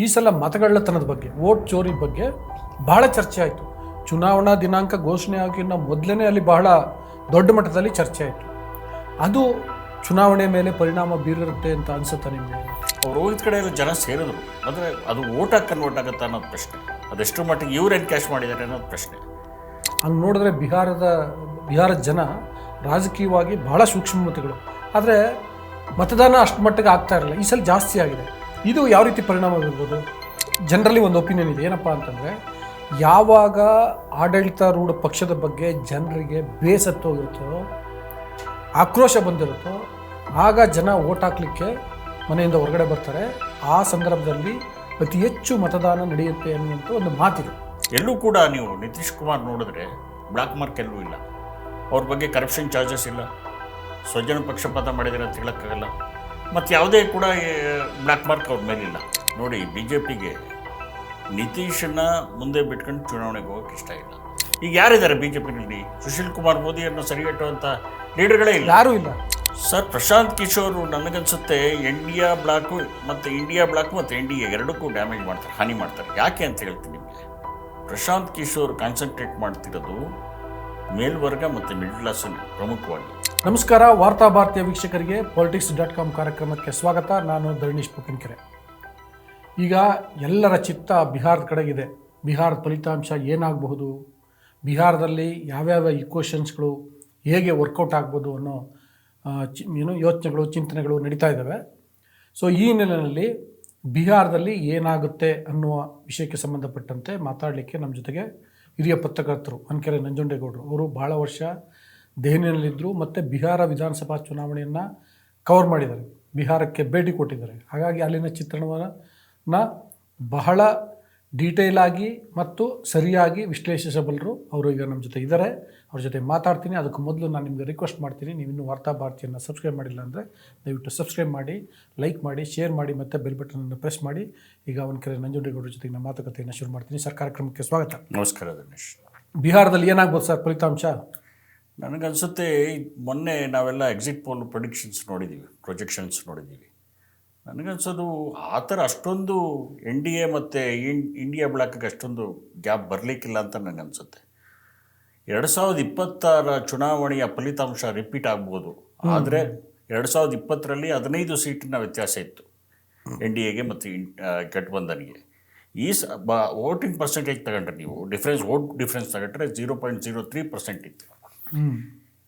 ಈ ಸಲ ಮತಗಳ್ಳತನದ ಬಗ್ಗೆ ವೋಟ್ ಚೋರಿ ಬಗ್ಗೆ ಬಹಳ ಚರ್ಚೆ ಆಯಿತು. ಚುನಾವಣಾ ದಿನಾಂಕ ಘೋಷಣೆ ಆಗಿನ ಮೊದಲನೇ ಅಲ್ಲಿ ಬಹಳ ದೊಡ್ಡ ಮಟ್ಟದಲ್ಲಿ ಚರ್ಚೆ ಆಯಿತು. ಅದು ಚುನಾವಣೆ ಮೇಲೆ ಪರಿಣಾಮ ಬೀರಿರುತ್ತೆ ಅಂತ ಅನಿಸುತ್ತೆ ನಿಮಗೆ? ಅವ್ರು ಹೋಗಿದ ಕಡೆ ಜನ ಸೇರಿದ್ರು. ಅಂದರೆ ಅದು ಓಟಾಗಿ ಕನ್ವರ್ಟ್ ಆಗುತ್ತಾ ಅನ್ನೋದು ಪ್ರಶ್ನೆ. ಅದೆಷ್ಟು ಮಟ್ಟಿಗೆ ಇವ್ರು ಕ್ಯಾಶ್ ಮಾಡಿದ್ದಾರೆ ಅನ್ನೋದು ಪ್ರಶ್ನೆ. ಹಂಗೆ ನೋಡಿದ್ರೆ ಬಿಹಾರದ ಬಿಹಾರದ ಜನ ರಾಜಕೀಯವಾಗಿ ಬಹಳ ಸೂಕ್ಷ್ಮತೆಗಳು ಆದರೆ ಮತದಾನ ಅಷ್ಟು ಮಟ್ಟಿಗೆ ಆಗ್ತಾ ಇರಲಿಲ್ಲ ಈ ಸಲ ಜಾಸ್ತಿ ಆಗಿದೆ. ಇದು ಯಾವ ರೀತಿ ಪರಿಣಾಮ ಬೀರ್ಬೋದು? ಜನರಲ್ಲಿ ಒಂದು ಒಪಿನಿಯನ್ ಇದೆ. ಏನಪ್ಪ ಅಂತಂದರೆ, ಯಾವಾಗ ಆಡಳಿತಾರೂಢ ಪಕ್ಷದ ಬಗ್ಗೆ ಜನರಿಗೆ ಬೇಸತ್ತೋಗಿರುತ್ತೋ ಆಕ್ರೋಶ ಬಂದಿರುತ್ತೋ, ಆಗ ಜನ ಓಟ್ ಹಾಕ್ಲಿಕ್ಕೆ ಮನೆಯಿಂದ ಹೊರಗಡೆ ಬರ್ತಾರೆ. ಆ ಸಂದರ್ಭದಲ್ಲಿ ಅತಿ ಹೆಚ್ಚು ಮತದಾನ ನಡೆಯುತ್ತೆ ಅನ್ನುವಂಥ ಒಂದು ಮಾತಿದೆ. ಎಲ್ಲೂ ಕೂಡ ನೀವು ನಿತೀಶ್ ಕುಮಾರ್ ನೋಡಿದ್ರೆ ಬ್ಲ್ಯಾಕ್ ಮಾರ್ಕ್ ಎಲ್ಲೂ ಇಲ್ಲ. ಅವ್ರ ಬಗ್ಗೆ ಕರಪ್ಷನ್ ಚಾರ್ಜಸ್ ಇಲ್ಲ. ಸ್ವಜನ ಪಕ್ಷಪಾತ ಮಾಡಿದರೆ ಅಂತ ಹೇಳೋಕ್ಕಾಗಲ್ಲ. ಮತ್ತು ಯಾವುದೇ ಕೂಡ ಬ್ಲ್ಯಾಕ್ ಮಾರ್ಕ್ ಅವ್ರ ಮೇಲಿಲ್ಲ ನೋಡಿ ಬಿ ಜೆ ಪಿಗೆ ನಿತೀಶನ್ನ ಮುಂದೆ ಬಿಟ್ಕೊಂಡು ಚುನಾವಣೆಗೆ ಹೋಗೋಕೆ ಇಷ್ಟ ಇಲ್ಲ. ಈಗ ಯಾರಿದ್ದಾರೆ ಬಿ ಜೆ ಪಿನಲ್ಲಿ ಸುಶೀಲ್ ಕುಮಾರ್ ಮೋದಿಯನ್ನು ಸರಿಗಟ್ಟುವಂಥ ಲೀಡರ್ಗಳೇ ಇಲ್ಲ. ಯಾರೂ ಇಲ್ಲ. ಸರ್ ಪ್ರಶಾಂತ್ ಕಿಶೋರ್ ನನಗನ್ಸುತ್ತೆ ಇಂಡಿಯಾ ಬ್ಲಾಕು ಮತ್ತು ಇಂಡಿಯಾ ಬ್ಲಾಕ್ ಮತ್ತು ಎನ್ ಡಿ ಎ ಎರಡಕ್ಕೂ ಡ್ಯಾಮೇಜ್ ಮಾಡ್ತಾರೆ ಹಾನಿ ಮಾಡ್ತಾರೆ. ಯಾಕೆ ಅಂತ ಹೇಳ್ತೀನಿ ನಿಮಗೆ. ಪ್ರಶಾಂತ್ ಕಿಶೋರ್ ಕಾನ್ಸಂಟ್ರೇಟ್ ಮಾಡ್ತಿರೋದು ಮೇಲ್ವರ್ಗ ಮತ್ತು ಮಿಡ್ಲ್ ಕ್ಲಾಸನ್ನು ಪ್ರಮುಖವಾಗಿ. ನಮಸ್ಕಾರ, ವಾರ್ತಾ ಭಾರತೀಯ ವೀಕ್ಷಕರಿಗೆ ಪಾಲಿಟಿಕ್ಸ್ ಡಾಟ್ ಕಾಮ್ ಕಾರ್ಯಕ್ರಮಕ್ಕೆ ಸ್ವಾಗತ. ನಾನು ಧರಣೀಶ್ ಪುಕನ್ಕೆರೆ. ಈಗ ಎಲ್ಲರ ಚಿತ್ತ ಬಿಹಾರದ ಕಡೆಗಿದೆ. ಬಿಹಾರದ ಫಲಿತಾಂಶ ಏನಾಗಬಹುದು? ಬಿಹಾರದಲ್ಲಿ ಯಾವ್ಯಾವ ಇಕ್ವೇಷನ್ಸ್ಗಳು ಹೇಗೆ ವರ್ಕೌಟ್ ಆಗ್ಬೋದು ಅನ್ನೋ ಏನು ಯೋಚನೆಗಳು, ಚಿಂತನೆಗಳು ನಡೀತಾ ಇದ್ದಾವೆ. ಸೊ ಈ ನೆಲೆಯಲ್ಲಿ ಬಿಹಾರದಲ್ಲಿ ಏನಾಗುತ್ತೆ ಅನ್ನುವ ವಿಷಯಕ್ಕೆ ಸಂಬಂಧಪಟ್ಟಂತೆ ಮಾತಾಡಲಿಕ್ಕೆ ನಮ್ಮ ಜೊತೆಗೆ ಹಿರಿಯ ಪತ್ರಕರ್ತರು ಅನ್ಕೆರೆ ನಂಜುಂಡೇಗೌಡರು. ಅವರು ಭಾಳ ವರ್ಷ ದೆಹಲಿಯಲ್ಲಿದ್ದರು ಮತ್ತು ಬಿಹಾರ ವಿಧಾನಸಭಾ ಚುನಾವಣೆಯನ್ನು ಕವರ್ ಮಾಡಿದ್ದಾರೆ. ಬಿಹಾರಕ್ಕೆ ಭೇಟಿ ಕೊಟ್ಟಿದ್ದಾರೆ. ಹಾಗಾಗಿ ಅಲ್ಲಿನ ಚಿತ್ರಣವನ್ನು ಬಹಳ ಡೀಟೇಲ್ ಆಗಿ ಮತ್ತು ಸರಿಯಾಗಿ ವಿಶ್ಲೇಷಿಸಬಲ್ಲರು ಅವರು ಈಗ ನಮ್ಮ ಜೊತೆ ಇದ್ದಾರೆ. ಅವ್ರ ಜೊತೆ ಮಾತಾಡ್ತೀನಿ. ಅದಕ್ಕೆ ಮೊದಲು ನಾನು ನಿಮಗೆ ರಿಕ್ವೆಸ್ಟ್ ಮಾಡ್ತೀನಿ. ನೀವು ಇನ್ನೂ ವಾರ್ತಾ ಭಾರತಿಯನ್ನು ಸಬ್ಸ್ಕ್ರೈಬ್ ಮಾಡಿಲ್ಲ ಅಂದರೆ ದಯವಿಟ್ಟು ಸಬ್ಸ್ಕ್ರೈಬ್ ಮಾಡಿ ಲೈಕ್ ಮಾಡಿ ಶೇರ್ ಮಾಡಿ ಮತ್ತು ಬೆಲ್ ಬಟನನ್ನು ಪ್ರೆಸ್ ಮಾಡಿ. ಈಗ ಅವನ ಕೆರೆ ನಂಜುಂಡೇಗೌಡರ ಜೊತೆಗೆ ನಮ್ಮ ಮಾತುಕತೆಯನ್ನು ಶುರು ಮಾಡ್ತೀನಿ. ಸರ್ ಕಾರ್ಯಕ್ರಮಕ್ಕೆ ಸ್ವಾಗತ. ನಮಸ್ಕಾರ ದಿನೇಶ್ ಬಿಹಾರದಲ್ಲಿ ಏನಾಗ್ಬೋದು ಸರ್ ಫಲಿತಾಂಶ? ನನಗನ್ಸುತ್ತೆ ಮೊನ್ನೆ ನಾವೆಲ್ಲ ಎಕ್ಸಿಟ್ ಪೋಲ್ ಪ್ರೊಡಿಕ್ಷನ್ಸ್ ನೋಡಿದ್ದೀವಿ ಪ್ರೊಜೆಕ್ಷನ್ಸ್ ನೋಡಿದ್ದೀವಿ ನನಗನ್ಸೋದು ಆ ಥರ ಅಷ್ಟೊಂದು ಎನ್ ಡಿ ಎ ಮತ್ತು ಇಂಡಿಯಾ ಬ್ಲಾಕ್ಗೆ ಅಷ್ಟೊಂದು ಗ್ಯಾಪ್ ಬರಲಿಕ್ಕಿಲ್ಲ ಅಂತ ನನಗನ್ಸುತ್ತೆ. ಎರಡು ಸಾವಿರದ ಇಪ್ಪತ್ತಾರ ಚುನಾವಣೆಯ ಫಲಿತಾಂಶ ರಿಪೀಟ್ ಆಗ್ಬೋದು. ಆದರೆ ಎರಡು ಸಾವಿರದ ಇಪ್ಪತ್ತರಲ್ಲಿ ಹದಿನೈದು ಸೀಟಿನ ವ್ಯತ್ಯಾಸ ಇತ್ತು. ಎನ್ ಡಿ ಎಗೆ ಮತ್ತು ಇನ್ ಗಠಬಂಧನ್ಗೆ. ಈ ಸ ಬ ವೋಟಿಂಗ್ ಪರ್ಸೆಂಟೇಜ್ ತಗೊಂಡ್ರೆ ನೀವು. ಡಿಫ್ರೆನ್ಸ್ ವೋಟ್ ಡಿಫ್ರೆನ್ಸ್ ತಗೊಂಡ್ರೆ zero point zero three percent ಇತ್ತು.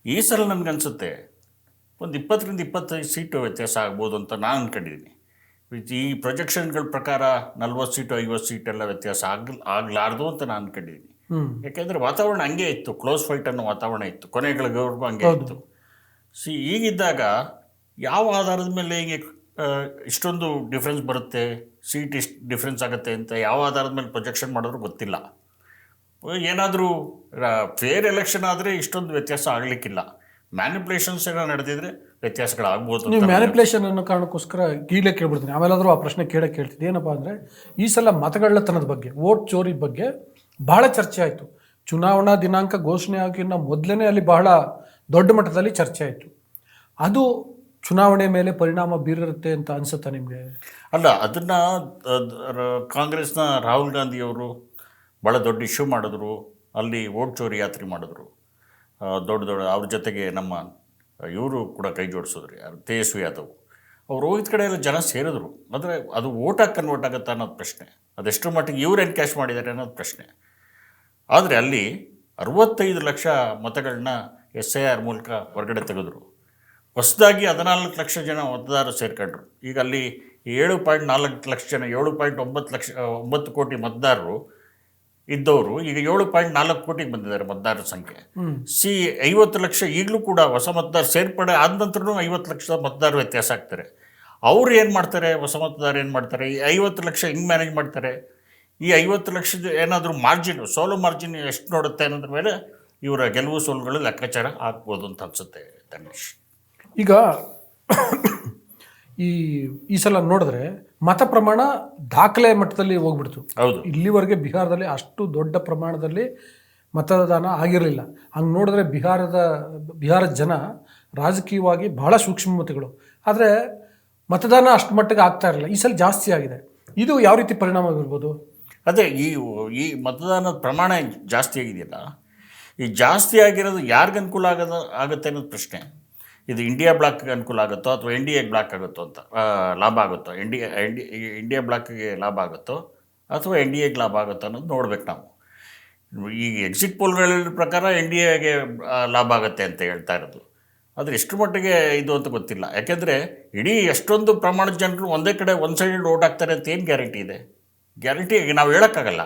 ಈ ಸಲ ನನಗನ್ಸುತ್ತೆ ಒಂದು ಇಪ್ಪತ್ತರಿಂದ ಇಪ್ಪತ್ತೈದು ಸೀಟು ವ್ಯತ್ಯಾಸ ಆಗ್ಬೋದು ಅಂತ ನಾನು ಅಂದ್ಕೊಂಡಿದ್ದೀನಿ ಈ ಪ್ರೊಜೆಕ್ಷನ್ಗಳ ಪ್ರಕಾರ ನಲ್ವತ್ತು ಸೀಟು ಐವತ್ತು ಸೀಟೆಲ್ಲ ವ್ಯತ್ಯಾಸ ಆಗ ಆಗಲಾರ್ದು ಅಂತ ನಾನು ಅಂದ್ಕೊಂಡಿದ್ದೀನಿ ಯಾಕೆಂದ್ರೆ ವಾತಾವರಣ ಹಂಗೆ ಇತ್ತು ಕ್ಲೋಸ್ ಫೈಟ್ ಅನ್ನೋ ವಾತಾವರಣ ಇತ್ತು ಕೊನೆಗಳಿಗೋರ್ಗೂ ಹಂಗೆ ಹೌದು. ಇತ್ತು. ಸಿ ಈಗಿದ್ದಾಗ ಯಾವ ಆಧಾರದ ಮೇಲೆ ಹಿಂಗೆ ಇಷ್ಟೊಂದು ಡಿಫ್ರೆನ್ಸ್ ಬರುತ್ತೆ ಸೀಟ್ ಇಷ್ಟು ಡಿಫ್ರೆನ್ಸ್ ಆಗುತ್ತೆ ಅಂತ ಯಾವ ಆಧಾರದ ಮೇಲೆ ಪ್ರೊಜೆಕ್ಷನ್ ಮಾಡಿದ್ರು ಗೊತ್ತಿಲ್ಲ. ಏನಾದರೂ ಫೇರ್ ಎಲೆಕ್ಷನ್ ಆದರೆ ಇಷ್ಟೊಂದು ವ್ಯತ್ಯಾಸ ಆಗಲಿಕ್ಕಿಲ್ಲ. ಮ್ಯಾನಿಪುಲೇಷನ್ಸ್ ಏನೋ ನಡೆದಿದ್ರೆ ವ್ಯತ್ಯಾಸಗಳಾಗ್ಬೋದು ನೀವು ಮ್ಯಾನಿಪುಲೇಷನ್ ಅನ್ನೋ ಕಾರಣಕ್ಕೋಸ್ಕರ ಈಗಲೇ ಕೇಳ್ಬಿಡ್ತೀನಿ. ಆಮೇಲಾದರೂ ಆ ಪ್ರಶ್ನೆ ಕೇಳಕ್ಕೆ ಕೇಳ್ತಿದ್ದೆ ಏನಪ್ಪ ಅಂದರೆ ಈ ಸಲ ಮತಗಳ್ಳತನದ ಬಗ್ಗೆ ಓಟ್ ಚೋರಿ ಬಗ್ಗೆ ಬಹಳ ಚರ್ಚೆ ಆಯಿತು. ಚುನಾವಣಾ ದಿನಾಂಕ ಘೋಷಣೆ ಆಗಿನ ಮೊದಲನೇ ಅಲ್ಲಿ ಬಹಳ ದೊಡ್ಡ ಮಟ್ಟದಲ್ಲಿ ಚರ್ಚೆ ಆಯಿತು. ಅದು ಚುನಾವಣೆ ಮೇಲೆ ಪರಿಣಾಮ ಬೀರಿರುತ್ತೆ ಅಂತ ಅನ್ಸುತ್ತಾ ನಿಮಗೆ? ಅಲ್ಲ ಅದನ್ನು ಕಾಂಗ್ರೆಸ್ನ ರಾಹುಲ್ ಗಾಂಧಿಯವರು ಭಾಳ ದೊಡ್ಡ ಇಶ್ಯೂ ಮಾಡಿದ್ರು. ಅಲ್ಲಿ ಓಟ್ ಚೋರಿ ಯಾತ್ರೆ ಮಾಡಿದ್ರು. ದೊಡ್ಡ ದೊಡ್ಡ ಅವ್ರ ಜೊತೆಗೆ ನಮ್ಮ ಇವರು ಕೂಡ ಕೈ ಜೋಡಿಸಿದ್ರು ಯಾರು? ತೇಜಸ್ವಿ ಯಾದವ್. ಅವ್ರು ಹೋಗಿದ ಕಡೆ ಎಲ್ಲ ಜನ ಸೇರಿದ್ರು. ಆದರೆ ಅದು ಓಟಾಗಿ ಕನ್ವರ್ಟ್ ಆಗುತ್ತಾ ಅನ್ನೋದು ಪ್ರಶ್ನೆ. ಅದೆಷ್ಟು ಮಟ್ಟಿಗೆ ಇವ್ರು ಏನು ಕ್ಯಾಶ್ ಮಾಡಿದ್ದಾರೆ ಅನ್ನೋದು ಪ್ರಶ್ನೆ. ಆದರೆ ಅಲ್ಲಿ ಅರವತ್ತೈದು ಲಕ್ಷ ಮತಗಳನ್ನ ಎಸ್ ಐ ಆರ್ ಮೂಲಕ ಹೊರಗಡೆ ತೆಗೆದ್ರು. ಹೊಸದಾಗಿ ಹದಿನಾಲ್ಕು ಲಕ್ಷ ಜನ ಮತದಾರರು ಸೇರ್ಕೊಂಡ್ರು. ಈಗ ಅಲ್ಲಿ ಏಳು ಪಾಯಿಂಟ್ ನಾಲ್ಕು ಲಕ್ಷ ಜನ, ಏಳು ಪಾಯಿಂಟ್ ಒಂಬತ್ತು ಲಕ್ಷ, ಒಂಬತ್ತು ಕೋಟಿ ಮತದಾರರು ಇದ್ದವರು ಈಗ ಏಳು ಪಾಯಿಂಟ್ ನಾಲ್ಕು ಕೋಟಿಗೆ ಬಂದಿದ್ದಾರೆ ಮತದಾರರ ಸಂಖ್ಯೆ. ಸಿ ಐವತ್ತು ಲಕ್ಷ ಈಗಲೂ ಕೂಡ ಹೊಸ ಮತದಾರ ಸೇರ್ಪಡೆ ಆದ ನಂತರನೂ ಐವತ್ತು ಲಕ್ಷ ಮತದಾರರು ವ್ಯತ್ಯಾಸ ಆಗ್ತಾರೆ. ಅವ್ರು ಏನು ಮಾಡ್ತಾರೆ? ಹೊಸ ಮತದಾರ ಏನು ಮಾಡ್ತಾರೆ? ಈ ಐವತ್ತು ಲಕ್ಷ ಹಿಂಗೆ ಮ್ಯಾನೇಜ್ ಮಾಡ್ತಾರೆ? ಈ ಐವತ್ತು ಲಕ್ಷದ ಏನಾದರೂ ಮಾರ್ಜಿನ್ ಸೋಲು ಮಾರ್ಜಿನ್ ಎಷ್ಟು ನೋಡುತ್ತೆ ಅನ್ನೋದ್ರ ಮೇಲೆ ಇವರ ಗೆಲುವು ಸೋಲುಗಳು ಲೆಕ್ಕಾಚಾರ ಆಗ್ಬೋದು ಅಂತ ಅನಿಸುತ್ತೆ ಧನೇಶ್ ಈಗ ಈ ಈ ಸಲ ನೋಡಿದ್ರೆ ಮತ ಪ್ರಮಾಣ ದಾಖಲೆ ಮಟ್ಟದಲ್ಲಿ ಹೋಗ್ಬಿಡ್ತು. ಹೌದು. ಇಲ್ಲಿವರೆಗೆ ಬಿಹಾರದಲ್ಲಿ ಅಷ್ಟು ದೊಡ್ಡ ಪ್ರಮಾಣದಲ್ಲಿ ಮತದಾನ ಆಗಿರಲಿಲ್ಲ. ಹಂಗೆ ನೋಡಿದ್ರೆ ಬಿಹಾರದ ಬಿಹಾರದ ಜನ ರಾಜಕೀಯವಾಗಿ ಬಹಳ ಸೂಕ್ಷ್ಮಮತಿಗಳು. ಆದರೆ ಮತದಾನ ಅಷ್ಟು ಮಟ್ಟಿಗೆ ಆಗ್ತಾ ಇರಲಿಲ್ಲ. ಈ ಸಲ ಜಾಸ್ತಿ ಆಗಿದೆ. ಇದು ಯಾವ ರೀತಿ ಪರಿಣಾಮ ಬೀರ್ಬೋದು? ಅದೇ ಈ ಈ ಮತದಾನದ ಪ್ರಮಾಣ ಜಾಸ್ತಿ ಆಗಿದೆಯಲ್ಲ ಈ ಜಾಸ್ತಿ ಆಗಿರೋದು ಯಾರಿಗೆ ಅನುಕೂಲ ಆಗೋದು ಆಗುತ್ತೆ ಅನ್ನೋದು ಪ್ರಶ್ನೆ. ಇದು ಇಂಡಿಯಾ ಬ್ಲಾಕ್ಗೆ ಅನುಕೂಲ ಆಗುತ್ತೋ ಅಥವಾ ಎನ್ ಡಿ ಎಗೆ ಬ್ಲಾಕ್ ಆಗುತ್ತೋ ಅಂತ ಲಾಭ ಆಗುತ್ತೋ? N D N D India ಬ್ಲಾಕ್ಗೆ ಲಾಭ ಆಗುತ್ತೋ ಅಥವಾ ಎನ್ ಡಿ ಎಗೆ ಲಾಭ ಆಗುತ್ತೋ ಅನ್ನೋದು ನೋಡ್ಬೇಕು ನಾವು. ಈ ಎಕ್ಸಿಟ್ ಪೋಲ್ಗಳ ಪ್ರಕಾರ ಎನ್ ಡಿ ಎಗೆ ಲಾಭ ಆಗುತ್ತೆ ಅಂತ ಹೇಳ್ತಾ ಇರೋದು. ಆದರೆ ಎಷ್ಟು ಮಟ್ಟಿಗೆ ಇದು ಅಂತ ಗೊತ್ತಿಲ್ಲ. ಯಾಕೆಂದರೆ ಇಡೀ ಎಷ್ಟೊಂದು ಪ್ರಮಾಣದ ಜನರು ಒಂದೇ ಕಡೆ ಒಂದು ಸೈಡ್ ಓಟ್ ಹಾಕ್ತಾರೆ ಅಂತ ಏನು ಗ್ಯಾರಂಟಿ ಇದೆ? ಗ್ಯಾರಂಟಿ ನಾವು ಹೇಳೋಕ್ಕಾಗಲ್ಲ.